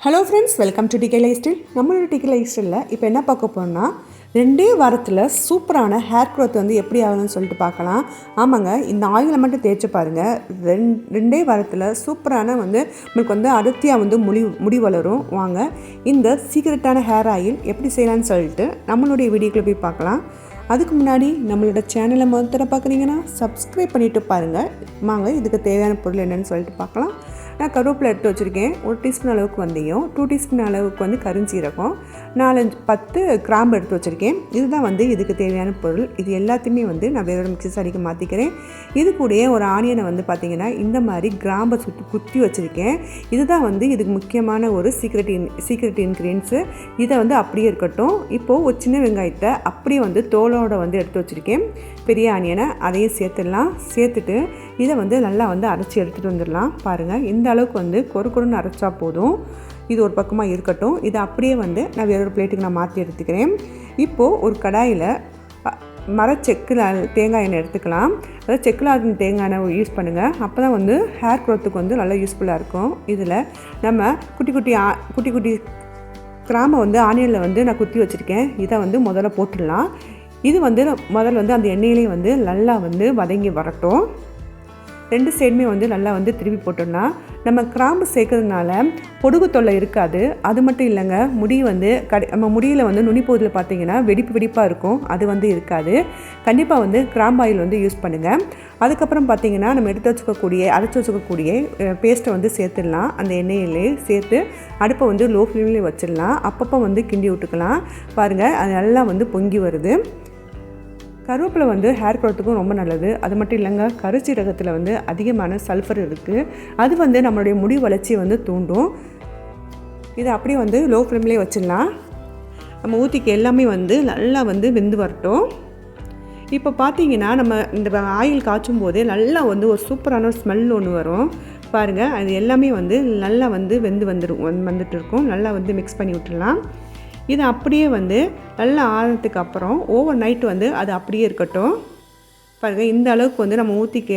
Hello friends welcome to DK lifestyle நம்மளோட DK life ஸ்டைலில் இப்போ என்ன பார்க்க போகிறோம்னா ரெண்டே வாரத்தில் சூப்பரான ஹேர் க்ரோத் வந்து எப்படி ஆகணும்னு சொல்லிட்டு பார்க்கலாம். ஆமாங்க இந்த ஆயிலை மட்டும் தேய்ச்சி பாருங்கள் ரெண் ரெண்டே வாரத்தில் சூப்பரான வந்து உங்களுக்கு வந்து அடர்த்தியாக வந்து முடி முடி வளரும். வாங்க இந்த சீக்ரெட்டான ஹேர் ஆயில் எப்படி செய்யலாம்னு சொல்லிட்டு நம்மளுடைய வீடியோக்குள்ளே போய் பார்க்கலாம். அதுக்கு முன்னாடி நம்மளோட சேனலை முதல்ல பார்க்குறீங்கன்னா சப்ஸ்கிரைப் பண்ணிவிட்டு பாருங்கள் வாங்க இதுக்கு தேவையான பொருள் என்னென்னு சொல்லிட்டு பார்க்கலாம். நான் கருவேப்பிலை எடுத்து வச்சுருக்கேன். ஒரு டீஸ்பூன் அளவுக்கு வந்தையும் டூ டீஸ்பூன் அளவுக்கு வந்து கருஞ்சீரகம் நாலஞ்சு பத்து கிராம்பு எடுத்து வச்சுருக்கேன். இதுதான் வந்து இதுக்கு தேவையான பொருள். இது எல்லாத்தையுமே வந்து நான் வேற ஒரு மிக்சி சாடிக்கு மாற்றிக்கிறேன் இது கூடயே ஒரு ஆனியனை வந்து பார்த்திங்கன்னா இந்த மாதிரி கிராம்பை சுற்றி குத்தி வச்சுருக்கேன். இதுதான் வந்து இதுக்கு முக்கியமான ஒரு சீக்ரெட் இன் சீக்ரெட் இன்க்ரீடியன்ஸு இதை வந்து அப்படியே இருக்கட்டும். இப்போது ஒரு சின்ன வெங்காயத்தை அப்படியே வந்து தோலோடு வந்து எடுத்து வச்சுருக்கேன். பெரிய ஆனியனை அதையும் சேர்த்துடலாம். சேர்த்துட்டு இதை வந்து நல்லா வந்து அரைச்சி எடுத்துகிட்டு வந்துடலாம். பாருங்கள் இந்த அளவுக்கு வந்து கொரு கொருன்னு அரைச்சா போதும். இது ஒரு பக்கமாக இருக்கட்டும். இதை அப்படியே வந்து நான் வேறொரு பிளேட்டுக்கு நான் மாற்றி எடுத்துக்கிறேன். இப்போது ஒரு கடாயில் மரச்செக்கில் தேங்காய் எண்ணெய் எடுத்துக்கலாம். அதாவது செக்கில் தேங்காய் எண்ணெய் யூஸ் பண்ணுங்கள் அப்போ தான் வந்து ஹேர் க்ரோத்துக்கு வந்து நல்லா யூஸ்ஃபுல்லாக இருக்கும். இதில் நம்ம குட்டி குட்டி ஆ குட்டி குட்டி கிராம வந்து ஆனியனில் வந்து நான் குத்தி வச்சுருக்கேன். இதை வந்து முதல்ல போட்டுடலாம். இது வந்து முதல்ல வந்து அந்த எண்ணெயிலே வந்து நல்லா வந்து வதங்கி வரட்டும். ரெண்டு சைடுமே வந்து நல்லா வந்து திருப்பி போட்டோம்னா நம்ம கிராம்பு சேர்க்கறதுனால பொடுகு தொல்லை இருக்காது. அது மட்டும் இல்லைங்க முடி வந்து கடை நம்ம முடியில் வந்து நுனிப்போதில் பார்த்தீங்கன்னா வெடிப்பு வெடிப்பாக இருக்கும். அது வந்து இருக்காது. கண்டிப்பாக வந்து கிராம்பு ஆயில் வந்து யூஸ் பண்ணுங்கள் அதுக்கப்புறம் பார்த்தீங்கன்னா நம்ம எடுத்து வச்சுக்கக்கூடிய அரைச்சி வச்சுக்கக்கூடிய பேஸ்ட்டை வந்து சேர்த்துடலாம். அந்த எண்ணெயிலே சேர்த்து அடுப்பை வந்து லோ ஃப்ளேம்லேயே வச்சிடலாம். அப்பப்போ வந்து கிண்டி விட்டுக்கலாம். பாருங்கள் அது நல்லா வந்து பொங்கி வருது. கருவேப்பிலை வந்து ஹேர் க்ரோத்துக்கும் ரொம்ப நல்லது. அது மட்டும் இல்லைங்க கருச்சீரகத்தில் வந்து அதிகமான சல்ஃபர் இருக்குது அது வந்து நம்மளுடைய முடி வளர்ச்சியை வந்து தூண்டும். இதை அப்படியே வந்து லோ ஃப்ளேம்லேயே வச்சிடலாம். நம்ம ஊற்றிக்கு எல்லாமே வந்து நல்லா வந்து வெந்து வரட்டும். இப்போ பார்த்தீங்கன்னா நம்ம இந்த ஆயில் காய்ச்சும் போதே நல்லா வந்து ஒரு சூப்பரான ஸ்மெல் ஒன்று வரும். பாருங்கள் அது எல்லாமே வந்து நல்லா வந்து வெந்து வந்துடும் வந்துட்டு இருக்கும். நல்லா வந்து மிக்ஸ் பண்ணி விட்டுடலாம். இது அப்படியே வந்து நல்லா ஆறுனதுக்கு அப்புறம் ஓவர் நைட் வந்து அது அப்படியே இருக்கட்டும். பாருங்கள் இந்த அளவுக்கு வந்து நம்ம ஊற்றிக்க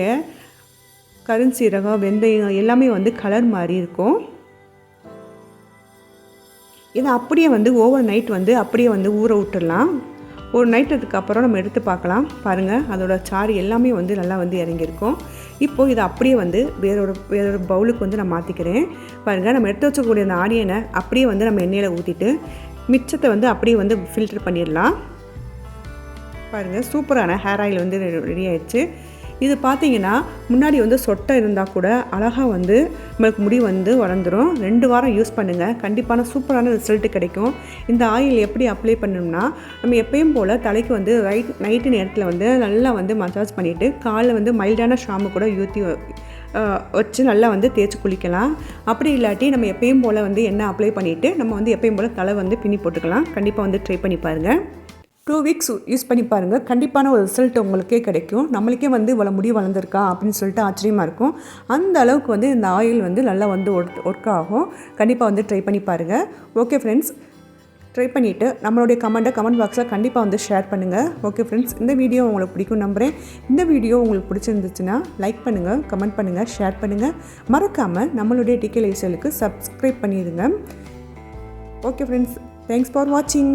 கருஞ்சீரகம் வெந்தயம் எல்லாமே வந்து கலர் மாதிரி இருக்கும். இதை அப்படியே வந்து ஓவர் நைட் வந்து அப்படியே வந்து ஊற விட்டுடலாம். ஒரு நைட்டதுக்கு அப்புறம் நம்ம எடுத்து பார்க்கலாம். பாருங்கள் அதோட சாறு எல்லாமே வந்து நல்லா வந்து இறங்கியிருக்கும். இப்போது இதை அப்படியே வந்து வேறொரு வேறொரு பவுலுக்கு வந்து நான் மாற்றிக்கிறேன் பாருங்கள் நம்ம எடுத்து வச்சக்கூடிய அந்த ஆனியனை அப்படியே வந்து நம்ம எண்ணெயில் ஊற்றிட்டு மிச்சத்தை வந்து அப்படியே வந்து ஃபில்டர் பண்ணிடலாம். பாருங்கள் சூப்பரான ஹேர் ஆயில் வந்து ரெடி ஆயிடுச்சு. இது பார்த்தீங்கன்னா முன்னாடி வந்து சொட்டை இருந்தால் கூட அழகாக வந்து நம்மளுக்கு முடி வந்து வளர்ந்துடும் ரெண்டு வாரம் யூஸ் பண்ணுங்கள் கண்டிப்பான சூப்பரான ரிசல்ட் கிடைக்கும். இந்த ஆயில் எப்படி அப்ளை பண்ணணும்னா நம்ம எப்பயும் போல் தலைக்கு வந்து ரைட் நைட்டு நேரத்தில் வந்து நல்லா வந்து மசாஜ் பண்ணிவிட்டு காலில் வந்து மைல்டான ஷாம்பு கூட ஊற்றி வச்சு நல்லா வந்து தேய்ச்சி குளிக்கலாம். அப்படி இல்லாட்டி நம்ம எப்பயும் போல் வந்து எண்ணெய் அப்ளை பண்ணிவிட்டு நம்ம வந்து எப்பயும் போல் தலை வந்து பின்னி போட்டுக்கலாம். கண்டிப்பாக வந்து ட்ரை பண்ணி பாருங்கள் டூ வீக்ஸ் யூஸ் பண்ணி பாருங்கள் கண்டிப்பான ஒரு ரிசல்ட் உங்களுக்கே கிடைக்கும். நம்மளுக்கே வந்து இவ்வளோ முடி வளர்ந்துருக்கா அப்படின்னு சொல்லிட்டு ஆச்சரியமாக இருக்கும். அந்த அளவுக்கு வந்து இந்த ஆயில் வந்து நல்லா வந்து ஒர்க் ஒர்க் ஆகும். கண்டிப்பாக வந்து ட்ரை பண்ணி பாருங்கள் ஓகே ஃப்ரெண்ட்ஸ் ட்ரை பண்ணிவிட்டு நம்மளுடைய கமெண்ட்டை கமெண்ட் பாக்ஸில் கண்டிப்பாக வந்து ஷேர் பண்ணுங்கள் ஓகே ஃப்ரெண்ட்ஸ் இந்த வீடியோ உங்களுக்கு பிடிக்கும் நம்புகிறேன் இந்த வீடியோ உங்களுக்கு பிடிச்சிருந்துச்சுன்னா லைக் பண்ணுங்கள் கமெண்ட் பண்ணுங்கள் ஷேர் பண்ணுங்கள் மறக்காமல் நம்மளுடைய டிகே லைஃப்ஸ்டைலுக்கு சப்ஸ்கிரைப் பண்ணிடுங்க. ஓகே ஃப்ரெண்ட்ஸ் தேங்க்ஸ் ஃபார் வாட்சிங்